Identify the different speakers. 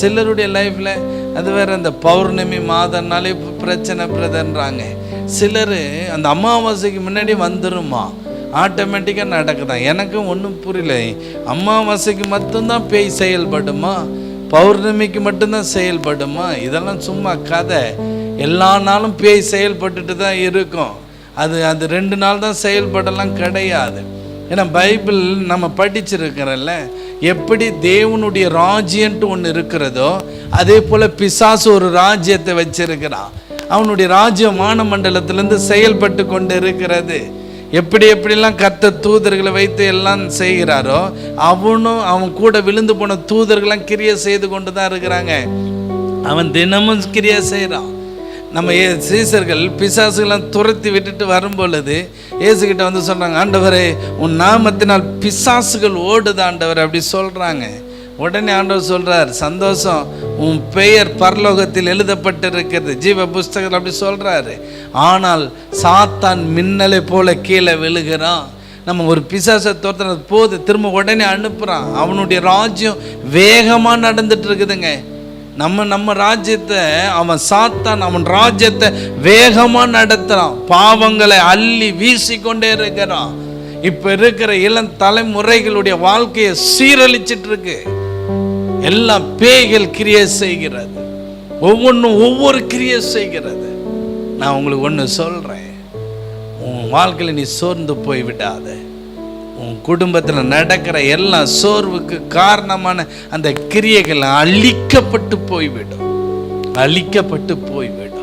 Speaker 1: சிலருடைய லைஃப்பில் அது வேற அந்த பௌர்ணமி மாதம்னாலே பிரச்சனை பிரதன்றாங்க சிலர் அந்த அமாவாசைக்கு முன்னாடி வந்துருமா. ஆட்டோமேட்டிக்காக நடக்குதான். எனக்கும் ஒன்றும் புரியல. அமாவாசைக்கு மட்டும்தான் பேய் செயல்படுமா? பௌர்ணமிக்கு மட்டும்தான் செயல்படுமா? இதெல்லாம் சும்மா கதை. எல்லா நாளும் பேய் செயல்பட்டுட்டு தான் இருக்கும். அது அது ரெண்டு நாள் தான் செயல்படலாம் கிடையாது. ஏன்னா பைபிள் நம்ம படிச்சிருக்கிறல்ல எப்படி தேவனுடைய ராஜ்யன்ட்டு ஒன்று இருக்கிறதோ அதே போல் பிசாசு ஒரு ராஜ்யத்தை வச்சிருக்கிறான். அவனுடைய ராஜ்யம் வானமண்டலத்திலேருந்து செயல்பட்டு கொண்டு இருக்கிறது. எப்படி எப்படிலாம் கத்த தூதர்களை வைத்து எல்லாம் செய்கிறாரோ அவனும் அவன் கூட விழுந்து போன தூதர்கள்லாம் கிரியை செய்து கொண்டு தான் இருக்கிறாங்க. அவன் தினமும் கிரியை செய்கிறான் நம்ம ஏ சீசர்கள் பிசாசுகளாம் துரத்தி விட்டுட்டு வரும் பொழுது வந்து சொல்கிறாங்க ஆண்டவரே உன் நாமத்தினால் பிசாசுகள் ஓடுது ஆண்டவர் அப்படி சொல்கிறாங்க உடனே ஆண்டவர் சொல்கிறார் சந்தோஷம் உன் பெயர் பரலோகத்தில் எழுதப்பட்டிருக்கிறது. ஜீவ புஸ்தகர் அப்படி சொல்கிறாரு ஆனால் சாத்தான் மின்னலை போல கீழே விழுகிறான். நம்ம ஒரு பிசாசை துரத்துறது போது திரும்ப உடனே அனுப்புகிறான் அவனுடைய ராஜ்யம் வேகமாக நடந்துட்டு இருக்குதுங்க. நம்ம நம்ம ராஜ்யத்தை அவன் சாத்தான் அவன் ராஜ்யத்தை வேகமாக நடத்துகிறான் பாவங்களை அள்ளி வீசிக்கொண்டே இருக்கிறான். இப்போ இருக்கிற இளம் தலைமுறைகளுடைய வாழ்க்கையை சீரழிச்சிட்டு இருக்கு எல்லாம் பேய்கள் கிரியை செய்கிறது. ஒவ்வொன்றும் ஒவ்வொரு கிரியை செய்கிறது. நான் உங்களுக்கு ஒன்று சொல்கிறேன் உன் வாழ்க்கையில் நீ சோர்ந்து போய் விடாத உன் குடும்பத்தில் நடக்கிற எல்லா சோர்வுக்கு காரணமான அந்த கிரியைகள் அழிக்கப்பட்டு போய்விடும். அழிக்கப்பட்டு போய்விடும்.